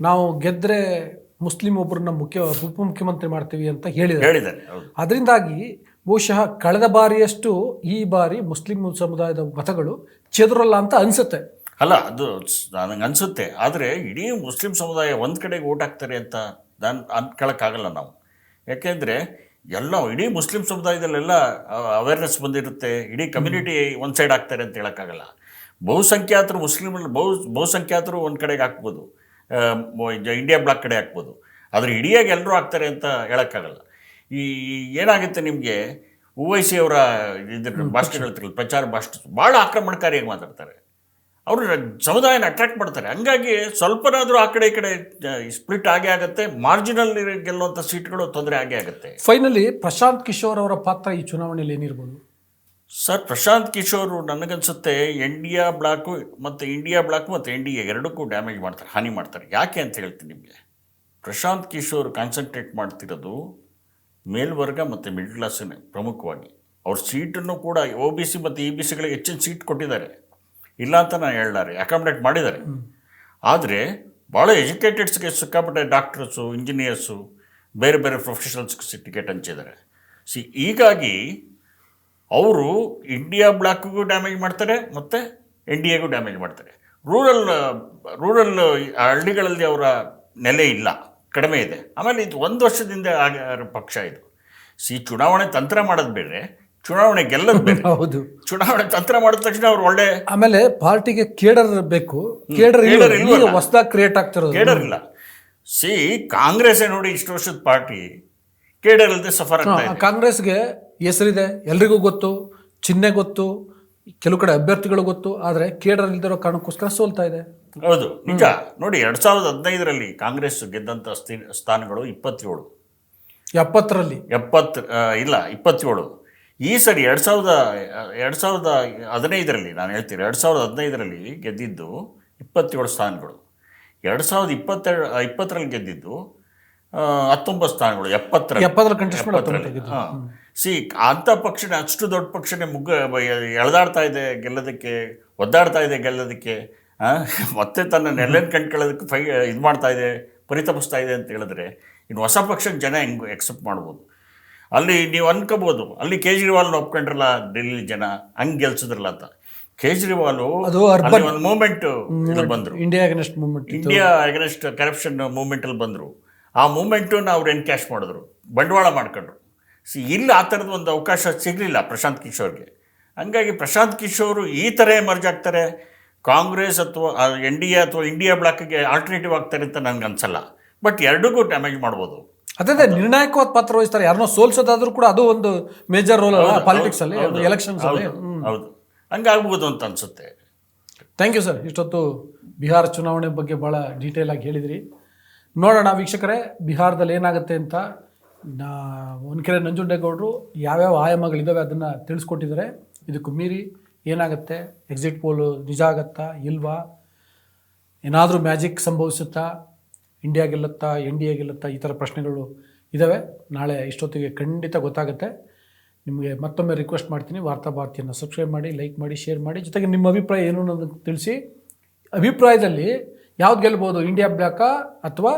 ನಾವು ಗೆದ್ದರೆ ಮುಸ್ಲಿಂ ಒಬ್ಬರನ್ನ ಮುಖ್ಯ ಉಪಮುಖ್ಯಮಂತ್ರಿ ಮಾಡ್ತೀವಿ ಅಂತ ಹೇಳಿದ್ದಾರೆ. ಅದರಿಂದಾಗಿ ಬಹುಶಃ ಕಳೆದ ಬಾರಿಯಷ್ಟು ಈ ಬಾರಿ ಮುಸ್ಲಿಂ ಸಮುದಾಯದ ಮತಗಳು ಚದುರಲ್ಲ ಅಂತ ಅನಿಸುತ್ತೆ. ಅಲ್ಲ, ಅದು ನನಗೆ ಅನಿಸುತ್ತೆ. ಆದರೆ ಇಡೀ ಮುಸ್ಲಿಂ ಸಮುದಾಯ ಒಂದು ಕಡೆಗೆ ಓಟ್ ಹಾಕ್ತಾರೆ ಅಂತ ನಾನು ಅನ್ಕೊಳಕ್ಕಾಗಲ್ಲ ನಾವು. ಯಾಕೆಂದರೆ ಎಲ್ಲ, ಇಡೀ ಮುಸ್ಲಿಂ ಸಮುದಾಯದಲ್ಲೆಲ್ಲ ಅವೇರ್ನೆಸ್ ಬಂದಿರುತ್ತೆ. ಇಡೀ ಕಮ್ಯುನಿಟಿ ಒಂದು ಸೈಡ್ ಆಗ್ತಾರೆ ಅಂತ ಹೇಳೋಕ್ಕಾಗಲ್ಲ. ಬಹುಸಂಖ್ಯಾತರು ಮುಸ್ಲಿಮ್ ಬಹು, ಬಹುಸಂಖ್ಯಾತರು ಒಂದು ಕಡೆಗೆ ಹಾಕ್ಬೋದು. ಇಂಡಿಯಾ ಬ್ಲಾಕ್ ಕಡೆ ಹಾಕ್ಬೋದು. ಆದರೆ ಇಡಿಯಾಗಿ ಎಲ್ಲರೂ ಆಗ್ತಾರೆ ಅಂತ ಹೇಳೋಕ್ಕಾಗಲ್ಲ. ಈ ಏನಾಗುತ್ತೆ ನಿಮಗೆ? ಅವರ ಇದ್ರ ಭಾಷಣಗಳು ಪ್ರಚಾರ ಭಾಷಣ ಭಾಳ ಆಕ್ರಮಣಕಾರಿಯಾಗಿ ಮಾತಾಡ್ತಾರೆ. ಅವರು ಸಮುದಾಯನ ಅಟ್ರಾಕ್ಟ್ ಮಾಡ್ತಾರೆ. ಹಂಗಾಗಿ ಸ್ವಲ್ಪನಾದರೂ ಆ ಕಡೆ ಈ ಕಡೆ ಸ್ಪ್ಲಿಟ್ ಆಗೇ ಆಗುತ್ತೆ. ಮಾರ್ಜಿನಲ್ ಗೆಲ್ಲುವಂಥ ಸೀಟ್ಗಳು ತೊಂದರೆ ಆಗೇ ಆಗುತ್ತೆ. ಫೈನಲಿ ಪ್ರಶಾಂತ್ ಕಿಶೋರ್ ಅವರ ಪಾತ್ರ ಈ ಚುನಾವಣೆಯಲ್ಲಿ ಏನಿರ್ಬೋದು? ಸರ್ ಪ್ರಶಾಂತ್ ಕಿಶೋರ್ ನನಗನ್ಸುತ್ತೆ ಇಂಡಿಯಾ ಬ್ಲಾಕು ಮತ್ತು ಇಂಡಿಯಾ ಬ್ಲಾಕ್ ಮತ್ತು ಎನ್ ಡಿ ಎ ಎರಡಕ್ಕೂ ಡ್ಯಾಮೇಜ್ ಮಾಡ್ತಾರೆ ಹಾನಿ ಮಾಡ್ತಾರೆ. ಯಾಕೆ ಅಂತ ಹೇಳ್ತೀನಿ ನಿಮಗೆ. ಪ್ರಶಾಂತ್ ಕಿಶೋರ್ ಕಾನ್ಸಂಟ್ರೇಟ್ ಮಾಡ್ತಿರೋದು ಮೇಲ್ವರ್ಗ ಮತ್ತು ಮಿಡ್ಲ್ ಕ್ಲಾಸನ್ನೇ ಪ್ರಮುಖವಾಗಿ. ಅವ್ರ ಸೀಟನ್ನು ಕೂಡ ಒ ಬಿ ಸಿ ಮತ್ತು ಇ ಬಿ ಸಿಗಳಿಗೆ ಹೆಚ್ಚಿನ ಸೀಟ್ ಕೊಟ್ಟಿದ್ದಾರೆ. ಇಲ್ಲ ಅಂತ ನಾನು ಹೇಳಲಾರೆ ಅಕಾಮಿಡೇಟ್ ಮಾಡಿದ್ದಾರೆ ಆದರೆ ಭಾಳ ಎಜುಕೇಟೆಡ್ಸ್ಗೆ ಸಿಕ್ಕಾಪಟ್ಟೆ ಡಾಕ್ಟರ್ಸು ಇಂಜಿನಿಯರ್ಸು ಬೇರೆ ಬೇರೆ ಪ್ರೊಫೆಷನಲ್ಸ್ಗೆ ಟಿಕೆಟ್ ಹಂಚಿದ್ದಾರೆ ಸಿ ಹೀಗಾಗಿ ಅವರು ಇಂಡಿಯಾ ಬ್ಲಾಕ್ಗೂ ಡ್ಯಾಮೇಜ್ ಮಾಡ್ತಾರೆ ಮತ್ತು ಎನ್ ಡಿ ಎಗೂ ಡ್ಯಾಮೇಜ್ ಮಾಡ್ತಾರೆ. ರೂರಲ್ ರೂರಲ್ ಹಳ್ಳಿಗಳಲ್ಲಿ ಅವರ ನೆಲೆ ಇಲ್ಲ, ಕಡಿಮೆ ಇದೆ. ಆಮೇಲೆ ಇದು ಒಂದು ವರ್ಷದಿಂದ ಆಗ ಪಕ್ಷ ಇದು. ಸಿ ಚುನಾವಣೆ ತಂತ್ರ ಮಾಡೋದು ಬೇರೆ ಚುನಾವಣೆ ಗೆಲ್ಲಬೇಕು ಹೌದು. ಚುನಾವಣೆ ತಂತ್ರ ಮಾಡಿದ ತಕ್ಷಣ ಅವ್ರು ಒಳ್ಳೆ ಆಮೇಲೆ ಪಾರ್ಟಿಗೆ ಕೇಡರ್ ಬೇಕು. ಕೇಡರ್. ಹೊಸದಾಗಿ ಕ್ರಿಯೇಟ್ ಆಗ್ತಿರೋದು. ಕೇಡರ್ ಇಲ್ಲ. ಸಿ ಕಾಂಗ್ರೆಸ್ ನೋಡಿ ಇಷ್ಟು ವರ್ಷದ ಪಾರ್ಟಿ. ಕೇಡರ್ ಇಲ್ಲದೆ ಸಫರ್ ಕಾಂಗ್ರೆಸ್ಗೆ ಹೆಸರಿದೆ. ಎಲ್ರಿಗೂ ಗೊತ್ತು. ಚಿಹ್ನೆ ಗೊತ್ತು. ಕೆಲವು ಕಡೆ ಅಭ್ಯರ್ಥಿಗಳು ಗೊತ್ತು. ಆದರೆ ಕೇಡರ್ ಇಲ್ದಿರೋ ಕಾರಣಕ್ಕೋಸ್ಕರ ಸೋಲ್ತಾ ಇದೆ. ಹೌದು. ನಿಜ. ನೋಡಿ ಎರಡ್ ಸಾವಿರದ ಹದಿನೈದರಲ್ಲಿ ಕಾಂಗ್ರೆಸ್ ಗೆದ್ದಂಥ ಸ್ಥಿ- ಸ್ಥಾನಗಳು ಇಪ್ಪತ್ತೇಳು. ಎಪ್ಪತ್ತರಲ್ಲಿ. ಎಪ್ಪತ್ತು ಇಲ್ಲ ಇಪ್ಪತ್ತೇಳು. ಈ ಸರಿ ಎರಡು ಸಾವಿರದ ಎರಡು ಸಾವಿರದ ಹದಿನೈದರಲ್ಲಿ ನಾನು ಹೇಳ್ತೀನಿ ಎರಡು ಸಾವಿರದ ಹದಿನೈದರಲ್ಲಿ ಗೆದ್ದಿದ್ದು ಇಪ್ಪತ್ತೇಳು ಸ್ಥಾನಗಳು. ಎರಡು ಸಾವಿರದ ಇಪ್ಪತ್ತೆರಡು ಇಪ್ಪತ್ತರಲ್ಲಿ ಗೆದ್ದಿದ್ದು ಹತ್ತೊಂಬತ್ತು ಸ್ಥಾನಗಳು ಎಪ್ಪತ್ತರ ಎಪ್ಪತ್ತರಲ್ಲಿ ಹಾಂ. ಸಿ ಅಂಥ ಪಕ್ಷನೇ ಅಷ್ಟು ದೊಡ್ಡ ಪಕ್ಷನೇ ಮುಗ್ಗ ಎಳೆದಾಡ್ತಾ ಇದೆ ಗೆಲ್ಲೋದಕ್ಕೆ ಒದ್ದಾಡ್ತಾ ಇದೆ ಗೆಲ್ಲೋದಕ್ಕೆ ಮತ್ತೆ ತನ್ನ ನೆಲೆಯನ್ನು ಕಂಡ್ಕೊಳ್ಳೋದಕ್ಕೆ ಫೈ ಇದು ಮಾಡ್ತಾ ಇದೆ ಪರಿತಪಿಸ್ತಾ ಇದೆ ಅಂತ ಹೇಳಿದ್ರೆ ಇನ್ನು ಹೊಸ ಪಕ್ಷಕ್ಕೆ ಜನ ಹೆಂಗೆ ಎಕ್ಸೆಪ್ಟ್ ಮಾಡ್ಬೋದು? ಅಲ್ಲಿ ನೀವು ಅನ್ಕೋಬೋದು ಅಲ್ಲಿ ಕೇಜ್ರಿವಾಲ್ನ ಒಪ್ಕೊಂಡ್ರಲ್ಲ ಡೆಲ್ಲಿ ಜನ ಹಂಗೆ ಗೆಲ್ಸಿದ್ರಲ್ಲ ಅಂತ. ಕೇಜ್ರಿವಾಲ್ ಒಂದು ಮೂಮೆಂಟ್ ಬಂದರು. India against movement India against corruption ಮೂಮೆಂಟಲ್ಲಿ ಬಂದರು. ಆ ಮೂಮೆಂಟನ್ನು ಅವ್ರು ಎನ್ಕ್ಯಾಶ್ ಮಾಡಿದ್ರು ಬಂಡವಾಳ ಮಾಡ್ಕೊಂಡ್ರು. ಸಿ ಇಲ್ಲಿ ಆ ಥರದ ಒಂದು ಅವಕಾಶ ಸಿಗಲಿಲ್ಲ ಪ್ರಶಾಂತ್ ಕಿಶೋರ್ಗೆ. ಹಂಗಾಗಿ ಪ್ರಶಾಂತ್ ಕಿಶೋರ್ ಈ ಥರ ಎಮರ್ಜ್ ಆಗ್ತಾರೆ. ಕಾಂಗ್ರೆಸ್ ಅಥವಾ ಎನ್ ಡಿ ಎ ಅಥವಾ ಇಂಡಿಯಾ ಬ್ಲಾಕ್ಗೆ ಆಲ್ಟರ್ನೇಟಿವ್ ಆಗ್ತಾರೆ ಅಂತ ನನಗೆ ಅನ್ಸಲ್ಲ ಬಟ್ ಎರಡಿಗೂ ಡ್ಯಾಮೇಜ್ ಮಾಡ್ಬೋದು. ಅದೇ ನಿರ್ಣಾಯಕವಾದ ಪಾತ್ರ ವಹಿಸ್ತಾರೆ. ಯಾರನ್ನೋ ಸೋಲ್ಸೋದಾದ್ರೂ ಕೂಡ ಅದು ಒಂದು ಮೇಜರ್ ರೋಲ್ ಅಲ್ಲ ಪಾಲಿಟಿಕ್ಸ್ ಅಲ್ಲಿ ಎಲೆಕ್ಷನ್ಸ್ ಅಲ್ಲಿ. ಹೌದು ಹಂಗಾಗ್ಬೋದು ಅಂತ ಅನ್ಸುತ್ತೆ. ಥ್ಯಾಂಕ್ ಯು ಸರ್ ಇಷ್ಟೊತ್ತು ಬಿಹಾರ ಚುನಾವಣೆ ಬಗ್ಗೆ ಭಾಳ ಡೀಟೇಲ್ ಆಗಿ ಹೇಳಿದ್ರಿ. ನೋಡೋಣ ವೀಕ್ಷಕರೇ ಬಿಹಾರದಲ್ಲಿ ಏನಾಗುತ್ತೆ ಅಂತ ಒನ್ಕೆರೆ ನಂಜುಂಡೇಗೌಡರು ಯಾವ್ಯಾವ ಆಯಾಮಗಳಿದ್ದಾವೆ ಅದನ್ನು ತಿಳಿಸ್ಕೊಟ್ಟಿದ್ದಾರೆ. ಇದಕ್ಕೂ ಮೀರಿ ಏನಾಗುತ್ತೆ? ಎಕ್ಸಿಟ್ ಪೋಲು ನಿಜ ಆಗತ್ತಾ? ಇಲ್ವಾ? ಏನಾದರೂ ಮ್ಯಾಜಿಕ್ ಸಂಭವಿಸುತ್ತಾ? ಇಂಡಿಯಾ ಗೆಲ್ಲುತ್ತಾ ಎನ್ ಡಿ ಎ ಗೆಲ್ಲುತ್ತಾ ಈ ಥರ ಪ್ರಶ್ನೆಗಳು ಇದ್ದಾವೆ ನಾಳೆ ಇಷ್ಟೊತ್ತಿಗೆ ಖಂಡಿತ ಗೊತ್ತಾಗುತ್ತೆ. ನಿಮಗೆ ಮತ್ತೊಮ್ಮೆ ರಿಕ್ವೆಸ್ಟ್ ಮಾಡ್ತೀನಿ. ವಾರ್ತಾ ಭಾರತಿಯನ್ನು ಸಬ್ಸ್ಕ್ರೈಬ್ ಮಾಡಿ ಲೈಕ್ ಮಾಡಿ ಶೇರ್ ಮಾಡಿ. ಜೊತೆಗೆ ನಿಮ್ಮ ಅಭಿಪ್ರಾಯ ಏನು ಅನ್ನೋದನ್ನು ತಿಳಿಸಿ. ಅಭಿಪ್ರಾಯದಲ್ಲಿ ಯಾವ್ದು ಗೆಲ್ಬೋದು ಇಂಡಿಯಾ ಬ್ಲಾಕಾ ಅಥವಾ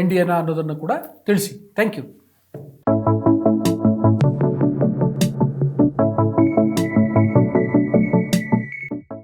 ಎನ್ ಡಿ ಎನಾ ಅನ್ನೋದನ್ನು ಕೂಡ ತಿಳಿಸಿ. Thank you